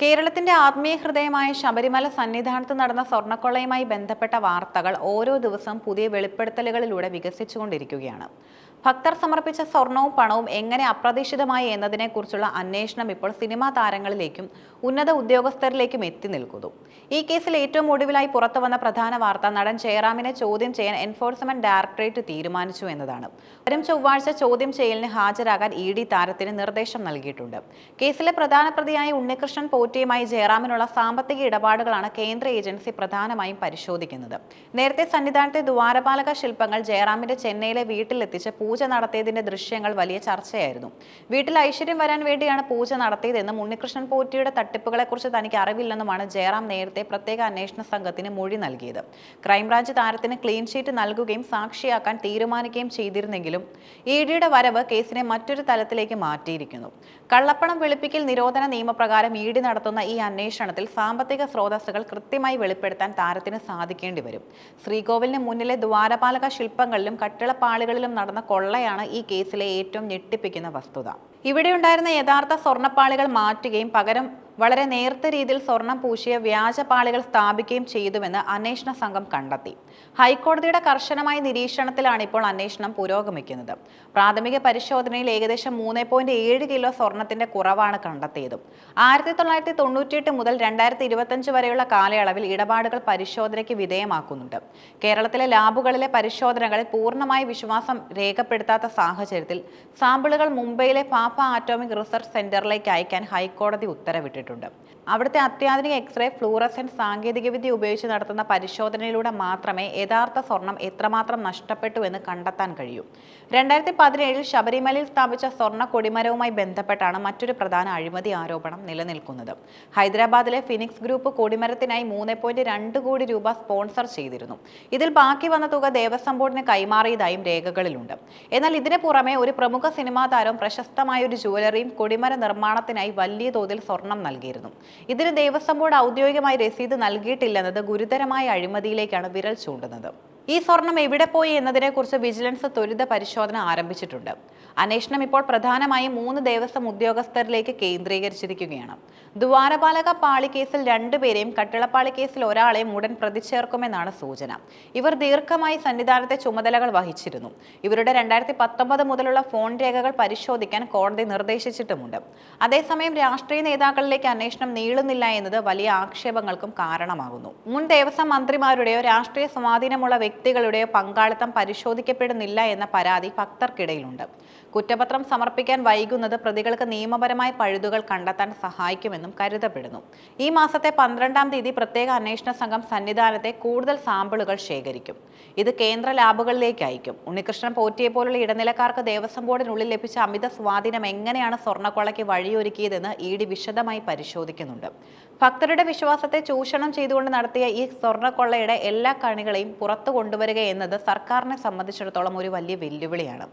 കേരളത്തിന്റെ ആത്മീയ ഹൃദയമായ ശബരിമല സന്നിധാനത്ത് നടന്ന സ്വർണക്കൊള്ളയുമായി ബന്ധപ്പെട്ട വാർത്തകൾ ഓരോ ദിവസം പുതിയ വെളിപ്പെടുത്തലുകളിലൂടെ വികസിച്ചുകൊണ്ടിരിക്കുകയാണ്. ഭക്തർ സമർപ്പിച്ച സ്വർണവും പണവും എങ്ങനെ അപ്രതീക്ഷിതമായി എന്നതിനെക്കുറിച്ചുള്ള അന്വേഷണം ഇപ്പോൾ സിനിമാ താരങ്ങളിലേക്കും ഉന്നത ഉദ്യോഗസ്ഥരിലേക്കും എത്തി നിൽക്കുന്നു. ഈ കേസിൽ ഏറ്റവും ഒടുവിലായി പുറത്തു വന്ന പ്രധാന വാർത്ത നടൻ ജയറാമിനെ ചോദ്യം ചെയ്യാൻ എൻഫോഴ്സ്മെന്റ് ഡയറക്ടറേറ്റ് തീരുമാനിച്ചു എന്നതാണ്. വരും ചൊവ്വാഴ്ച ചോദ്യം ചെയ്യലിന് ഹാജരാകാൻ ഇ ഡി താരത്തിന് നിർദ്ദേശം നൽകിയിട്ടുണ്ട്. കേസിലെ പ്രധാന പ്രതിയായ ഉണ്ണികൃഷ്ണൻ പോറ്റിയുമായി ജയറാമിനുള്ള സാമ്പത്തിക ഇടപാടുകളാണ് കേന്ദ്ര ഏജൻസി പ്രധാനമായും പരിശോധിക്കുന്നത്. നേരത്തെ സന്നിധാനത്തെ ദ്വാരപാലക ശില്പങ്ങൾ ജയറാമിന്റെ ചെന്നൈയിലെ വീട്ടിലെത്തിച്ച് പൂജ നടത്തിയതിന്റെ ദൃശ്യങ്ങൾ വലിയ ചർച്ചയായിരുന്നു. വീട്ടിൽ ഐശ്വര്യം വരാൻ വേണ്ടിയാണ് പൂജ നടത്തിയതെന്നും ഉണ്ണികൃഷ്ണൻ പോറ്റിയുടെ തട്ടിപ്പുകളെക്കുറിച്ച് തനിക്ക് അറിവില്ലെന്നുമാണ് ജയറാം നേരത്തെ പ്രത്യേക അന്വേഷണ സംഘത്തിന് മൊഴി നൽകിയത്. ക്രൈംബ്രാഞ്ച് താരത്തിന് ക്ലീൻ ഷീറ്റ് നൽകുകയും സാക്ഷിയാക്കാൻ തീരുമാനിക്കുകയും ചെയ്തിരുന്നെങ്കിലും ഇ ഡിയുടെ വരവ് കേസിനെ മറ്റൊരു തലത്തിലേക്ക് മാറ്റിയിരിക്കുന്നു. കള്ളപ്പണം വെളുപ്പിക്കൽ നിരോധന നിയമപ്രകാരം ഇ ഡി നടത്തുന്ന ഈ അന്വേഷണത്തിൽ സാമ്പത്തിക സ്രോതസ്സുകൾ കൃത്യമായി വെളിപ്പെടുത്താൻ താരത്തിന് സാധിക്കേണ്ടി വരും. ശ്രീകോവിലിന് മുന്നിലെ ദ്വാരപാലക ശില്പങ്ങളിലും കട്ടിളപ്പാളികളിലും നടന്ന കൊള്ളയാണ് ഈ കേസിലെ ഏറ്റവും ഞെട്ടിപ്പിക്കുന്ന വസ്തുത. ഇവിടെയുണ്ടായിരുന്ന യഥാർത്ഥ സ്വർണപ്പാളികൾ മാറ്റുകയും പകരം വളരെ നേർത്ത രീതിയിൽ സ്വർണം പൂശിയ വ്യാജപാളികൾ സ്ഥാപിക്കുകയും ചെയ്തുവെന്ന് അന്വേഷണ സംഘം കണ്ടെത്തി. ഹൈക്കോടതിയുടെ കർശനമായ നിരീക്ഷണത്തിലാണ് ഇപ്പോൾ അന്വേഷണം പുരോഗമിക്കുന്നത്. പ്രാഥമിക പരിശോധനയിൽ ഏകദേശം മൂന്ന് പോയിന്റ് ഏഴ് കിലോ സ്വർണത്തിന്റെ കുറവാണ് കണ്ടെത്തിയതും. ആയിരത്തി തൊള്ളായിരത്തി തൊണ്ണൂറ്റിയെട്ട് മുതൽ രണ്ടായിരത്തി ഇരുപത്തഞ്ച് വരെയുള്ള കാലയളവിൽ ഇടപാടുകൾ പരിശോധനയ്ക്ക് വിധേയമാക്കുന്നുണ്ട്. കേരളത്തിലെ ലാബുകളിലെ പരിശോധനകളിൽ പൂർണമായി വിശ്വാസം രേഖപ്പെടുത്താത്ത സാഹചര്യത്തിൽ സാമ്പിളുകൾ മുംബൈയിലെ പാപ്പ ആറ്റോമിക് റിസർച്ച് സെന്ററിലേക്ക് അയക്കാൻ ഹൈക്കോടതി ഉത്തരവിട്ടിട്ടുണ്ട്. അവിടുത്തെ അത്യാധുനിക എക്സ്റേ ഫ്ലൂറസെന്റ് സാങ്കേതികവിദ്യ ഉപയോഗിച്ച് നടത്തുന്ന പരിശോധനയിലൂടെ മാത്രമേ യഥാർത്ഥ സ്വർണം എത്രമാത്രം നഷ്ടപ്പെട്ടു എന്ന് കണ്ടെത്താൻ കഴിയൂ. രണ്ടായിരത്തി പതിനേഴിൽ ശബരിമലയിൽ സ്ഥാപിച്ച സ്വർണ കൊടിമരവുമായി ബന്ധപ്പെട്ടാണ് മറ്റൊരു പ്രധാന അഴിമതി ആരോപണം നിലനിൽക്കുന്നത്. ഹൈദരാബാദിലെ ഫിനിക്സ് ഗ്രൂപ്പ് കൊടിമരത്തിനായി മൂന്ന് പോയിന്റ് രണ്ട് കോടി രൂപ സ്പോൺസർ ചെയ്തിരുന്നു. ഇതിൽ ബാക്കി വന്ന തുക ദേവസ്വം ബോർഡിന് കൈമാറിയതായും രേഖകളിലുണ്ട്. എന്നാൽ ഇതിന് പുറമെ ഒരു പ്രമുഖ സിനിമാ താരം പ്രശസ്തമായ ഒരു ജുവലറിയും കൊടിമര നിർമ്മാണത്തിനായി വലിയ തോതിൽ സ്വർണം നൽകിയിരുന്നു. ഇതിന് ദേവസ്വം ബോർഡ് ഔദ്യോഗികമായി രസീത് നൽകിയിട്ടില്ലെന്നത് ഗുരുതരമായ അഴിമതിയിലേക്കാണ് വിരൽ ചൂണ്ടുന്നത്. ഈ സ്വർണം എവിടെ പോയി എന്നതിനെക്കുറിച്ച് വിജിലൻസ് ത്വരിത പരിശോധന ആരംഭിച്ചിട്ടുണ്ട്. അന്വേഷണം ഇപ്പോൾ പ്രധാനമായും മൂന്ന് ദേവസ്വം ഉദ്യോഗസ്ഥരിലേക്ക് കേന്ദ്രീകരിച്ചിരിക്കുകയാണ്. ദ്വാരപാലക പാളി കേസിൽ രണ്ടുപേരെയും കട്ടിളപ്പാളി കേസിൽ ഒരാളെയും ഉടൻ പ്രതി ചേർക്കുമെന്നാണ് സൂചന. ഇവർ ദീർഘമായി സന്നിധാനത്തെ ചുമതലകൾ വഹിച്ചിരുന്നു. ഇവരുടെ രണ്ടായിരത്തി പത്തൊമ്പത് മുതലുള്ള ഫോൺ രേഖകൾ പരിശോധിക്കാൻ കോടതി നിർദ്ദേശിച്ചിട്ടുമുണ്ട്. അതേസമയം രാഷ്ട്രീയ നേതാക്കളിലേക്ക് അന്വേഷണം നീളുന്നില്ല എന്നത് വലിയ ആക്ഷേപങ്ങൾക്കും കാരണമാകുന്നു. മുൻ ദേവസ്വം മന്ത്രിമാരുടെയോ രാഷ്ട്രീയ സ്വാധീനമുള്ള വ്യക്തികളുടെയോ പങ്കാളിത്തം പരിശോധിക്കപ്പെടുന്നില്ല എന്ന പരാതി ഭക്തർക്കിടയിലുണ്ട്. കുറ്റപത്രം സമർപ്പിക്കാൻ വൈകുന്നത് പ്രതികൾക്ക് നിയമപരമായ പഴുതുകൾ കണ്ടെത്താൻ സഹായിക്കുമെന്നും കരുതപ്പെടുന്നു. ഈ മാസത്തെ പന്ത്രണ്ടാം തീയതി പ്രത്യേക അന്വേഷണ സംഘം സന്നിധാനത്തെ കൂടുതൽ സാമ്പിളുകൾ ശേഖരിക്കും. ഇത് കേന്ദ്ര ലാബുകളിലേക്ക് അയക്കും. ഉണ്ണികൃഷ്ണൻ പോറ്റിയെ പോലുള്ള ഇടനിലക്കാർക്ക് ദേവസ്വം ബോർഡിനുള്ളിൽ ലഭിച്ച അമിത സ്വാധീനം എങ്ങനെയാണ് സ്വർണക്കൊളയ്ക്ക് വഴിയൊരുക്കിയതെന്ന് ഇ ഡി വിശദമായി പരിശോധിക്കുന്നുണ്ട്. ഭക്തരുടെ വിശ്വാസത്തെ ചൂഷണം ചെയ്തുകൊണ്ട് നടത്തിയ ഈ സ്വർണക്കൊള്ളയുടെ എല്ലാ കണികളെയും പുറത്തു കൊണ്ടുവരിക എന്നത് സർക്കാരിനെ സംബന്ധിച്ചിടത്തോളം ഒരു വലിയ വെല്ലുവിളിയാണ്.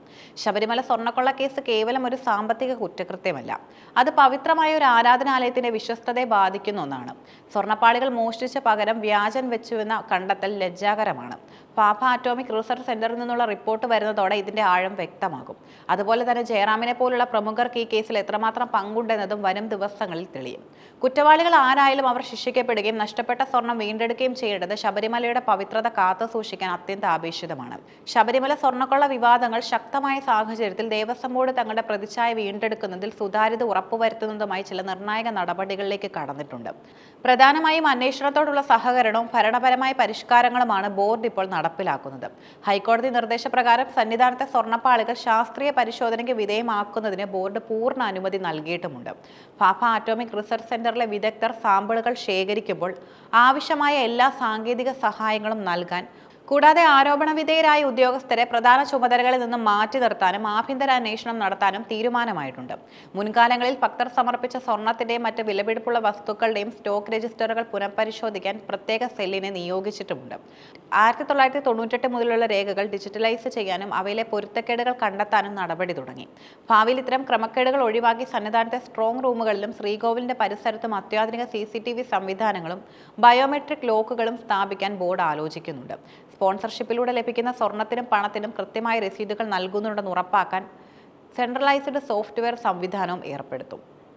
ശബരിമല സ്വർണക്കൊള്ള കേസ് കേവലം ഒരു സാമ്പത്തിക കുറ്റകൃത്യമല്ല. അത് പവിത്രമായ ഒരു ആരാധനാലയത്തിന്റെ വിശ്വസ്തതയെ ബാധിക്കുന്ന ഒന്നാണ്. സ്വർണപ്പാളികൾ മോഷ്ടിച്ച പകരം വ്യാജൻ വെച്ചുവെന്ന കണ്ടെത്തൽ ലജ്ജാകരമാണ്. പാപ്പ അറ്റോമിക് റിസർച്ച് സെന്ററിൽ നിന്നുള്ള റിപ്പോർട്ട് വരുന്നതോടെ ഇതിന്റെ ആഴം വ്യക്തമാകും. അതുപോലെ തന്നെ ജയറാമിനെ പോലുള്ള പ്രമുഖർക്ക് ഈ കേസിൽ എത്രമാത്രം പങ്കുണ്ടെന്നതും വരും ദിവസങ്ങളിൽ തെളിയും. കുറ്റവാളികൾ ആരായാലും അവർ ശിക്ഷിക്കപ്പെടുകയും നഷ്ടപ്പെട്ട സ്വർണം വീണ്ടെടുക്കുകയും ചെയ്യേണ്ടത് ശബരിമലയുടെ പവിത്രത കാത്തു സൂക്ഷിക്കാൻ അത്യന്താപേക്ഷിതമാണ്. ശബരിമല സ്വർണക്കൊള്ള വിവാദങ്ങൾ ശക്തമായ സാഹചര്യത്തിൽ ദേവസ്വം തങ്ങളുടെ പ്രതിച്ഛായ വീണ്ടെടുക്കുന്നതിൽ സുതാര്യത ഉറപ്പുവരുത്തുന്നതുമായി ചില നിർണായക നടപടികളിലേക്ക് കടന്നിട്ടുണ്ട്. പ്രധാനമായും അന്വേഷണത്തോടുള്ള സഹകരണവും ഭരണപരമായ പരിഷ്കാരങ്ങളുമാണ് ബോർഡ് ഇപ്പോൾ നടപ്പിലാക്കുന്നത്. ഹൈക്കോടതി നിർദ്ദേശപ്രകാരം സന്നിധാനത്തെ സ്വർണപ്പാളികൾ ശാസ്ത്രീയ പരിശോധനയ്ക്ക് വിധേയമാക്കുന്നതിന് ബോർഡ് പൂർണ അനുമതി നൽകിയിട്ടുമുണ്ട്. ഫാഫ ആറ്റോമിക് റിസർച്ച് സെന്ററിലെ വിദഗ്ധർ സാമ്പിളുകൾ ശേഖരിക്കുമ്പോൾ ആവശ്യമായ എല്ലാ സാങ്കേതിക സഹായങ്ങളും നൽകാൻ കൂടാതെ ആരോപണ വിധേയരായ ഉദ്യോഗസ്ഥരെ പ്രധാന ചുമതലകളിൽ നിന്നും മാറ്റി നിർത്താനും ആഭ്യന്തര അന്വേഷണം നടത്താനും തീരുമാനമായിട്ടുണ്ട്. മുൻകാലങ്ങളിൽ ഭക്തർ സമർപ്പിച്ച സ്വർണത്തിന്റെയും മറ്റ് വിലപിടിപ്പുള്ള വസ്തുക്കളുടെയും സ്റ്റോക്ക് രജിസ്റ്ററുകൾ പുനഃപരിശോധിക്കാൻ പ്രത്യേക സെല്ലിനെ നിയോഗിച്ചിട്ടുമുണ്ട്. ആയിരത്തി തൊള്ളായിരത്തി തൊണ്ണൂറ്റെട്ട് മുതലുള്ള രേഖകൾ ഡിജിറ്റലൈസ് ചെയ്യാനും അവയിലെ പൊരുത്തക്കേടുകൾ കണ്ടെത്താനും നടപടി തുടങ്ങി. ഭാവിയിൽ ഇത്തരം ക്രമക്കേടുകൾ ഒഴിവാക്കി സന്നിധാനത്തെ സ്ട്രോങ് റൂമുകളിലും ശ്രീകോവിലിന്റെ പരിസരത്തും അത്യാധുനിക സി സംവിധാനങ്ങളും ബയോമെട്രിക് ലോക്കുകളും സ്ഥാപിക്കാൻ ബോർഡ് ആലോചിക്കുന്നുണ്ട്. സ്പോൺസർഷിപ്പിലൂടെ ലഭിക്കുന്ന സ്വർണത്തിനും പണത്തിനും കൃത്യമായ രസീതുകൾ നൽകുന്നുണ്ടെന്ന് ഉറപ്പാക്കാൻ സെൻട്രലൈസ്ഡ് സോഫ്റ്റ്വെയർ സംവിധാനവും ഏർപ്പെടുത്തും.